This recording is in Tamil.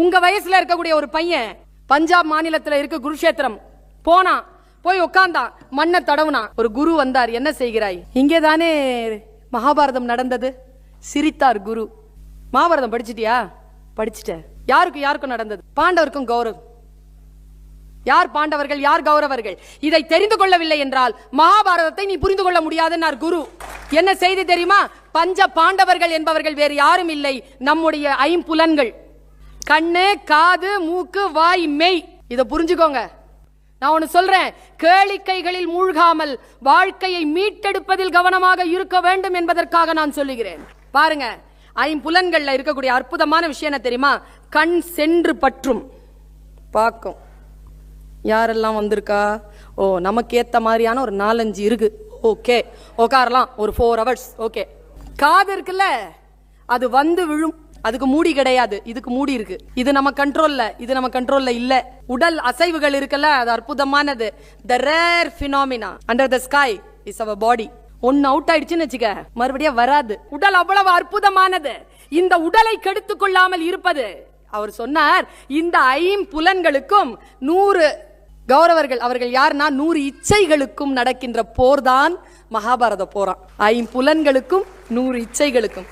உங்க வயசுல இருக்கக்கூடிய ஒரு பையன் பஞ்சாப் மாநிலத்துல இருக்க குருஷேத்திரம் போனான் போய் உட்கார்ந்தான் மண்ணை தடவுனான் ஒரு குரு வந்தார் என்ன செய்கிறாய்? இங்கே தானே மகாபாரதம் நடந்தது? சிரித்தார் குரு. மகாபாரதம் படிச்சிட்டியா? படிச்சிட்டேன் யாருக்கு யாருக்கும் நடந்தது? பாண்டவருக்கும் கௌரவம். யார் பாண்டவர்கள் யார் கௌரவர்கள்? இதை தெரிந்து கொள்ளவில்லை என்றால் மகாபாரதத்தை நீ புரிந்து கொள்ள முடியாதுன்னார் குரு. என்ன செய்தி தெரியுமா? பஞ்ச பாண்டவர்கள் என்பவர்கள் வேறு யாரும் இல்லை. நம்முடைய ஐம்புலன்கள். கண்ணு காது மூக்கு வாய் மெய். இதை புரிஞ்சுக்கோங்க. நான் ஒன்னு சொல்றேன். கேளிக்கைகளில் மூழ்காமல் வாழ்க்கையை மீட்டெடுப்பதில் கவனமாக இருக்க வேண்டும் என்பதற்காக நான் சொல்லுகிறேன். பாருங்க. ஐம்புலன்கள்ல இருக்கக்கூடிய அற்புதமான விஷயம் என்ன தெரியுமா? கண் சென்று பற்றும். பார்க்கும். யாரெல்லாம் வந்திருக்கா? ஓ நமக்கு ஏத்த மாதிரியான ஒரு நாலஞ்சு இருக்கு. ஓகே. உட்காரலாம் ஒரு ஃபோர் ஹவர்ஸ் ஓகே. காது இருக்குல்ல? அது வந்து விழும். அதுக்கு மூடி கிடையாது. இதுக்கு மூடி இருக்கு. இது நம்ம கண்ட்ரோல்ல இது நம்ம கண்ட்ரோல்ல இல்ல. உடல் அசைவுகள் இருக்குல்ல அது அற்புதமானது. The rare phenomena under the sky is அவர் பாடி ஒன்னு அவுட் ஆயிடுச்சுன்னு வச்சுக்க மறுபடியும் வராது. உடல் அவ்வளவு அற்புதமானது. இந்த உடலை கெடுத்து கொள்ளாமல் இருப்பது. அவர் சொன்னார் இந்த ஐம்புலன்களுக்கும் நூறு கௌரவர்கள் அவர்கள் யாருன்னா நூறு இச்சைகளுக்கும் நடக்கின்ற போர்தான் மகாபாரத போராம் ஐம்புலன்களுக்கும் நூறு இச்சைகளுக்கும்.